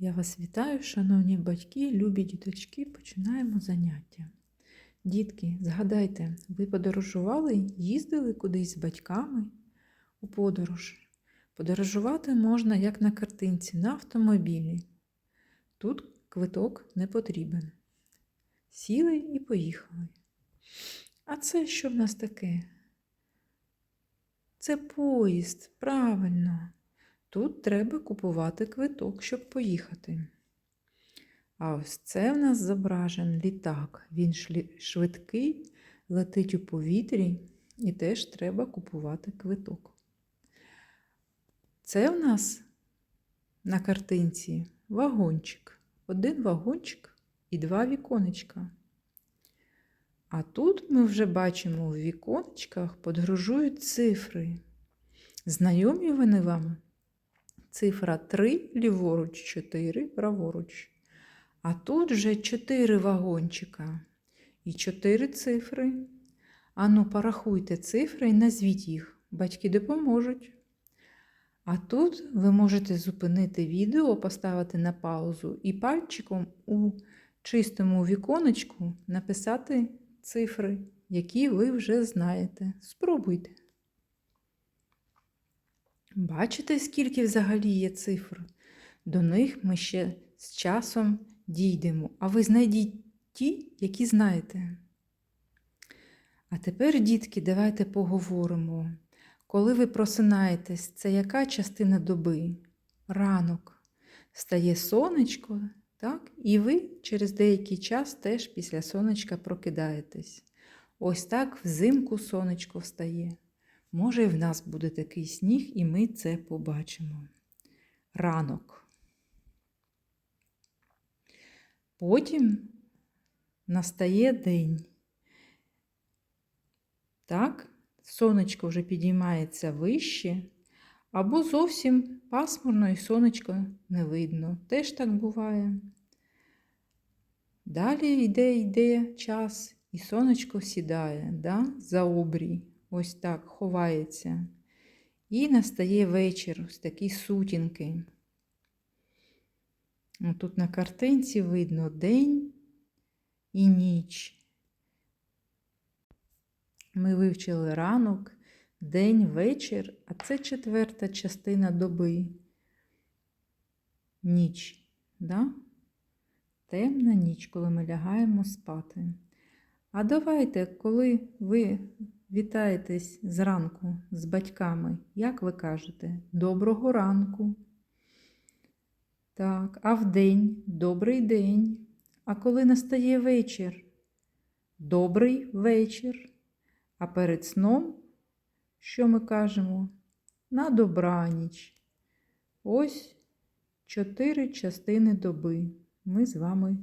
Я вас вітаю, шановні батьки, любі діточки, починаємо заняття. Дітки, згадайте, ви подорожували, їздили кудись з батьками у подорож. Подорожувати можна як на картинці, на автомобілі. Тут квиток не потрібен. Сіли і поїхали. А це що в нас таке? Це поїзд, правильно. Тут треба купувати квиток, щоб поїхати. А ось це в нас зображен літак. Він швидкий, летить у повітрі і теж треба купувати квиток. Це в нас на картинці вагончик. Один вагончик і два віконечка. А тут ми вже бачимо в віконечках подгружують цифри. Знайомі вони вам? Цифра 3 ліворуч, 4 праворуч. А тут вже 4 вагончика і 4 цифри. Ану, порахуйте цифри і назвіть їх. Батьки допоможуть. А тут ви можете зупинити відео, поставити на паузу і пальчиком у чистому віконечку написати цифри, які ви вже знаєте. Спробуйте. Бачите, скільки взагалі є цифр? До них ми ще з часом дійдемо, а ви знайдіть ті, які знаєте. А тепер, дітки, давайте поговоримо. Коли ви просинаєтесь, це яка частина доби? Ранок. Стає сонечко, так? І ви через деякий час теж після сонечка прокидаєтесь. Ось так взимку сонечко встає. Може, і в нас буде такий сніг, і ми це побачимо. Ранок. Потім настає день. Так, сонечко вже підіймається вище, або зовсім пасмурно і сонечко не видно. Теж так буває. Далі йде, йде час, і сонечко сідає да, за обрій ось так ховається. І настає вечір, ось такі сутінки. Тут на картинці видно день і ніч. Ми вивчили ранок, день, вечір, а це четверта частина доби. Ніч. Да? Темна ніч, коли ми лягаємо спати. А давайте, коли ви вітаєтесь зранку з батьками, як ви кажете, доброго ранку. Так, а вдень добрий день. А коли настає вечір? Добрий вечір. А перед сном, що ми кажемо? На добраніч. Ось чотири частини доби ми з вами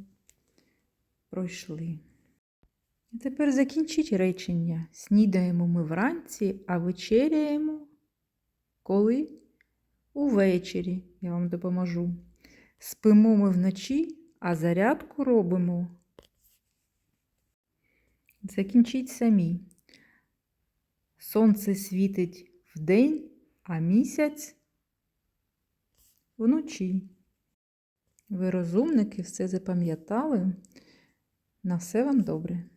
пройшли. Тепер закінчіть речення. Снідаємо ми вранці, а вечеряємо коли? Увечері, я вам допоможу. Спимо ми вночі, а зарядку робимо. Закінчіть самі. Сонце світить вдень, а місяць вночі. Ви розумники все запам'ятали. На все вам добре.